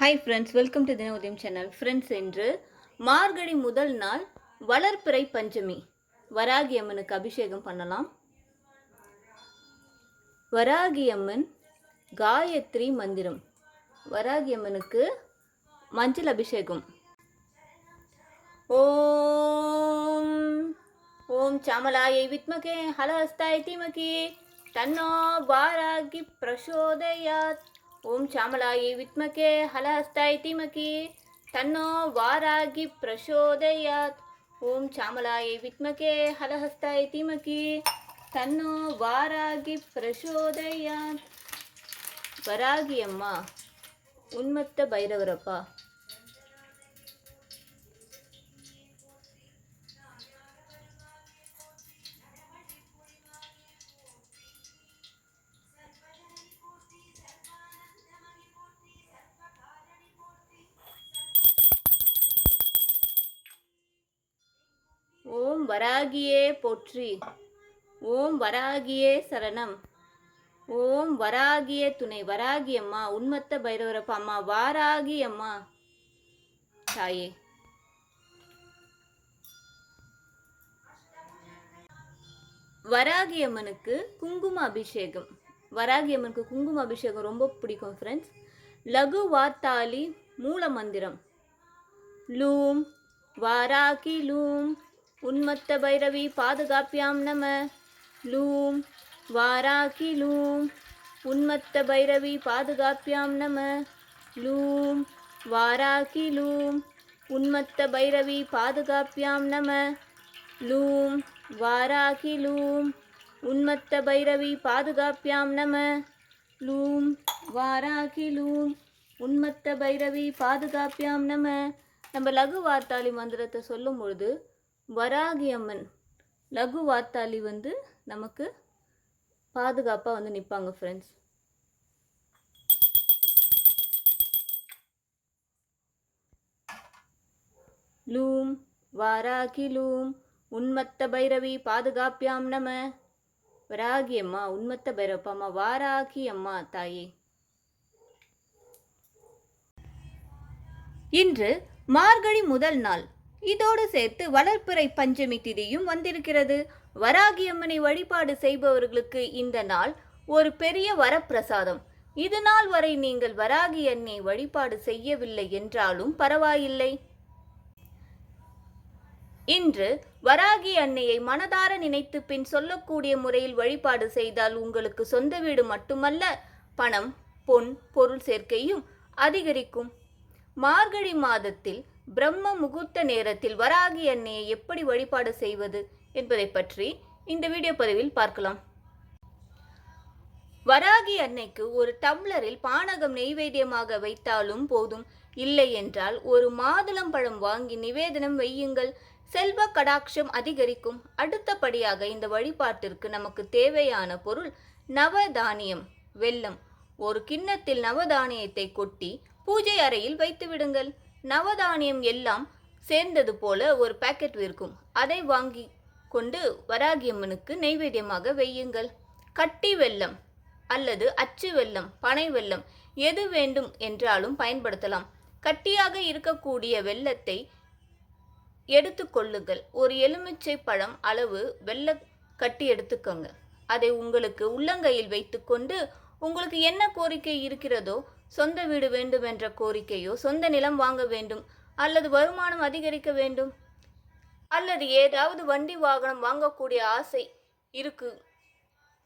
Hi friends welcome to தின உதயம் channel friends இன்று மார்கழி முதல் நாள் வளர்ப்பிறை பஞ்சமி. வராகி அம்மனுக்கு அபிஷேகம் பண்ணலாம். வராகி அம்மன் காயத்ரி மந்திரம். வராகி அம்மனுக்கு மஞ்சள் அபிஷேகம். ஓம் ஓம் சாமலாயை வித்மகே ஹலஹஸ்தாய் தீமகி தன்னோ வாராகி பிரசோதயாத். ஓம் சாமலாயை வித்மகே ஹலஹஸ்தாய் தீமகி தன்னோ வாராகி பிரசோதயாத் ஓம் சாமலாயை வித்மகே ஹலஹஸ்தாய் தீமகி தன்னோ வாராகி பிரசோதயாத் வராகி அம்மா உன்மத்த வராகியே போற்றி. ஓம் வராகியே சரணம். ஓம் வராகிய துணை. வராகி அம்மா உன்மத்த பைரவரப்பா அம்மா வாராகி அம்மா. தாயே. வராகி அம்மனுக்கு குங்கும அபிஷேகம். வராகி அம்மனுக்கு குங்கும அபிஷேகம் ரொம்ப பிடிக்கும் ஃப்ரெண்ட்ஸ் லகு வார்த்தாலி மூல மந்திரம். லூம் வாராகி லூம் உன்மத்த பைரவி பாதுகாப்பியாம் நம. லூம் வாராகி லூம். உன்மத்த பைரவி பாதுகாப்பியாம் நம. லூம் வாராகி லூம். உன்மத்த பைரவி பாதுகாப்பியாம் நம. லூம் வாராகி லூம். உன்மத்த பைரவி பாதுகாப்பியாம் நம. லூம் வாராகி லூம். உன்மத்த பைரவி பாதுகாப்பியாம் நம. நம்ம லகு வார்த்தாளி மந்திரத்தை சொல்லும் பொழுது வராகியம்மன் லகு வாத்தாளி வந்து நமக்கு பாதுகாப்பாக வந்து நிற்பாங்க ஃப்ரெண்ட்ஸ் லூம் வாராகி லூம் உன்மத்த பைரவி பாதுகாப்பியாம் நம. வராகி அம்மா உன்மத்த பைரவப்பா வாராகி அம்மா தாயே. இன்று மார்கழி முதல் நாள். இதோடு சேர்த்து வளர்ப்பிறை பஞ்சமி திதியும் வந்திருக்கிறது. வராகி அம்மனை வழிபாடு செய்பவர்களுக்கு இந்த நாள் ஒரு பெரிய வரப்பிரசாதம். இது நாள் வரை நீங்கள் வராகி அன்னை வழிபாடு செய்யவில்லை என்றாலும் பரவாயில்லை. இன்று வராகி அன்னையை மனதார நினைத்து பின் சொல்லக்கூடிய முறையில் வழிபாடு செய்தால் உங்களுக்கு சொந்த வீடு மட்டுமல்ல பணம் பொன் பொருள் சேர்க்கையும் அதிகரிக்கும். மார்கழி மாதத்தில் பிரம்ம முகூர்த்த நேரத்தில் வராகி அன்னையை எப்படி வழிபாடு செய்வது என்பதை பற்றி இந்த வீடியோ பதிவில் பார்க்கலாம். வராகி அன்னைக்கு ஒரு டம்ளரில் பானகம் நெய்வேத்தியமாக வைத்தாலும் போதும். இல்லை என்றால் ஒரு மாதுளம் பழம் வாங்கி நிவேதனம் வையுங்கள். செல்வ கடாட்சம் அதிகரிக்கும். அடுத்தபடியாக இந்த வழிபாட்டிற்கு நமக்கு தேவையான பொருள் நவதானியம் வெல்லம். ஒரு கிண்ணத்தில் நவதானியத்தை கொட்டி பூஜை அறையில் வைத்து விடுங்கள் நவதானியம் எல்லாம் சேர்ந்தது போல ஒரு பாக்கெட் இருக்கும் அதை வாங்கி கொண்டு வராகியம்மனுக்கு நெய்வேத்தியமாக வையுங்கள். கட்டி வெல்லம் அல்லது அச்சு வெல்லம் பனை வெல்லம் எது வேண்டும் என்றாலும் பயன்படுத்தலாம். கட்டியாக இருக்கக்கூடிய வெல்லத்தை எடுத்துக்கொள்ளுங்கள் ஒரு எலுமிச்சை பழம் அளவு வெள்ள கட்டி எடுத்துக்கோங்க. அதை உங்களுக்கு உள்ளங்கையில் வைத்துக்கொண்டு உங்களுக்கு என்ன கோரிக்கை இருக்கிறதோ சொந்த வீடு வேண்டும் என்ற கோரிக்கையோ சொந்த நிலம் வாங்க வேண்டும் அல்லது வருமானம் அதிகரிக்க வேண்டும் அல்லது ஏதாவது வண்டி வாகனம் வாங்கக்கூடிய ஆசை இருக்கு.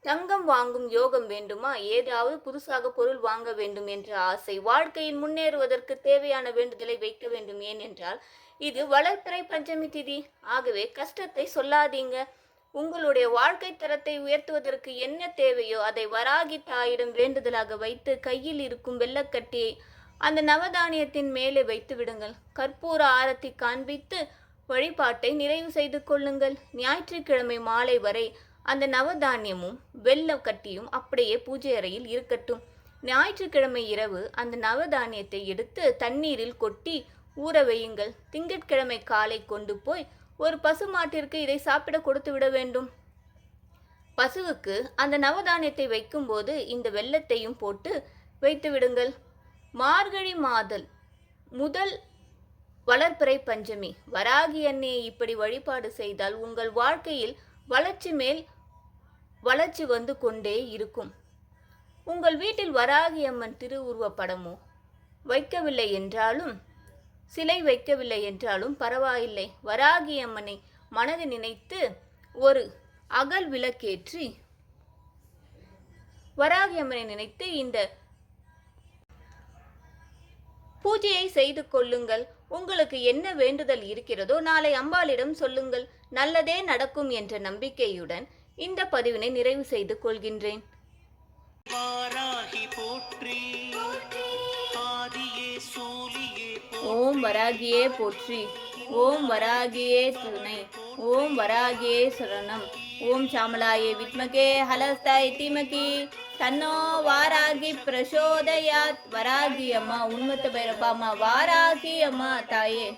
தங்கம் வாங்கும் யோகம் வேண்டுமா? ஏதாவது புதுசாக பொருள் வாங்க வேண்டும் என்ற ஆசை. வாழ்க்கையில் முன்னேறுவதற்கு தேவையான வேண்டுதலை வைக்க வேண்டும். ஏனென்றால் இது வளர்ப்பிறை பஞ்சமி திதி. ஆகவே கஷ்டத்தை சொல்லாதீங்க. உங்களுடைய வாழ்க்கை தரத்தை உயர்த்துவதற்கு என்ன தேவையோ அதை வராகி தாயிடம் வேண்டுதலாக வைத்து கையில் இருக்கும் வெள்ளக்கட்டியை அந்த நவதானியத்தின் மேலே வைத்து விடுங்கள். கற்பூர ஆரத்தி காண்பித்து வழிபாட்டை நிறைவு செய்து கொள்ளுங்கள். ஞாயிற்றுக்கிழமை மாலை வரை அந்த நவதானியமும் வெள்ளக்கட்டியும் அப்படியே பூஜை அறையில் இருக்கட்டும். ஞாயிற்றுக்கிழமை இரவு அந்த நவதானியத்தை எடுத்து தண்ணீரில் கொட்டி ஊற வையுங்கள். திங்கட்கிழமை காலை கொண்டு போய் ஒரு பசு மாட்டிற்கு இதை சாப்பிட கொடுத்து விட வேண்டும். பசுவுக்கு அந்த நவதானியத்தை வைக்கும்போது இந்த வெள்ளத்தையும் போட்டு வைத்து விடுங்கள். மார்கழி மாதல் முதல் வளர்ப்பிறை பஞ்சமி. வராகி அன்னையை இப்படி வழிபாடு செய்தால் உங்கள் வாழ்க்கையில் வளர்ச்சி மேல் வளர்ச்சி வந்து கொண்டே இருக்கும். உங்கள் வீட்டில் வராகி அம்மன் திருவுருவ படமோ வைக்கவில்லை என்றாலும் சிலை வைக்கவில்லை என்றாலும் பரவாயில்லை. வராகி அம்மனை மனதில் நினைத்து ஒரு அகல் விளக்கேற்றி வராகி அம்மனை நினைத்து இந்த பூஜையை செய்து கொள்ளுங்கள். உங்களுக்கு என்ன வேண்டுதல் இருக்கிறதோ நாளை அம்பாளிடம் சொல்லுங்கள். நல்லதே நடக்கும் என்ற நம்பிக்கையுடன் இந்த பதிவினை நிறைவு செய்து கொள்கின்றேன். போற்றி. ஆதியே சூலியே ஓம் வராகியே போற்றி. ஓம் வராகியே துணை. ஓம் வராகியே சரணம். ஓம் சாமலாயே வித்மகே ஹலஸ்தாய் தீமகி. தன்னோ வாராகி பிரசோதயாத். வராகி அம்மா உண்மத்த பைரப்பாமா வாராகி அம்மா தாயே.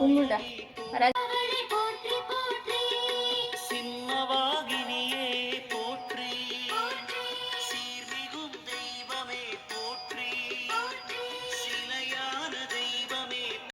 என் வராகி.